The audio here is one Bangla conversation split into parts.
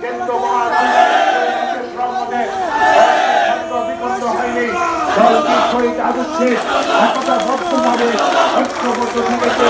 কিন্তু দলটি শহীদ আদর্শে একতা ভক্তভাবে ঐক্যবদ্ধ থেকেছে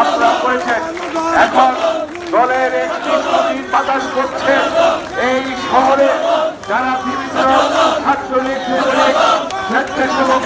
আপনারা করেছেন। এখন দলের একটি বাতাস করছে এই শহরে। যারা বিভিন্ন ছাত্রলীগ স্বেচ্ছাসেবক